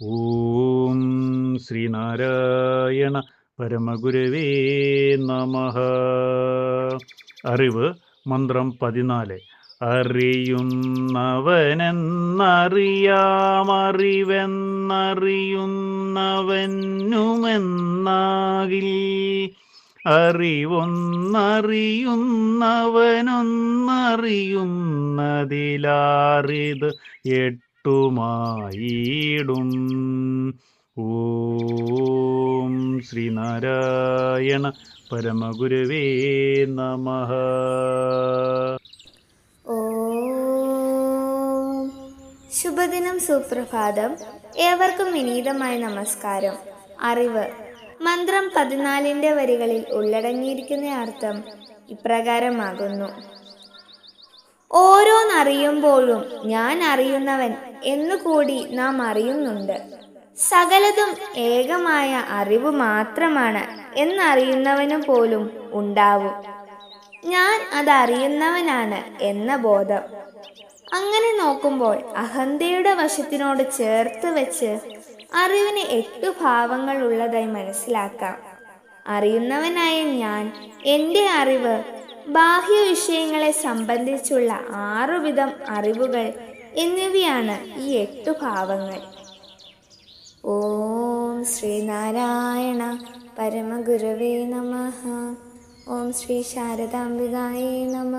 ഓം ശ്രീനാരായണ പരമഗുരവേ നമ അറിവ് മന്ത്രം പതിനാല്. അറിയുന്നവനെന്നറിയാമറിവെന്നറിയുന്നവനുമെന്നാകിൽ. അറിവൊന്നറിയുന്നവനൊന്നറിയുന്നതിലാറിത് എട്ടുമായിടും ഓം ശ്രീനാരായണ പരമഗുരുവേ നമ. ശുഭദിനം സുപ്രഭാതം. ഏവർക്കും വിനീതമായ നമസ്കാരം. അറിവ്. മന്ത്രം പതിനാലിന്റെ വരികളിൽ ഉള്ളടങ്ങിയിരിക്കുന്ന അർത്ഥം ഇപ്രകാരമാകുന്നു. ഓരോന്നറിയുമ്പോഴും ഞാൻ അറിയുന്നവൻ എന്നുകൂടി നാം അറിയുന്നുണ്ട്. സകലതും ഏകമായ അറിവ് മാത്രമാണ് എന്നറിയുന്നവനു പോലും ഉണ്ടാവും. ഞാൻ അതറിയുന്നവനാണ് എന്ന ബോധം. അങ്ങനെ നോക്കുമ്പോൾ അഹന്തയുടെ വശത്തിനോട് ചേർത്ത് വെച്ച് അറിവിന് എട്ടു ഭാവങ്ങൾ ഉള്ളതായി മനസ്സിലാക്കാം. അറിയുന്നവനായ ഞാൻ എന്റെ അറിവ് ബാഹ്യ വിഷയങ്ങളെ സംബന്ധിച്ചുള്ള ആറുവിധം അറിവുകൾ എന്നിവയാണ് ഈ എട്ടു ഭാവങ്ങൾ. ഓം ശ്രീനാരായണ പരമഗുരവേ നമ. ഓം ശ്രീ ശാരദാംബികായേ നമ.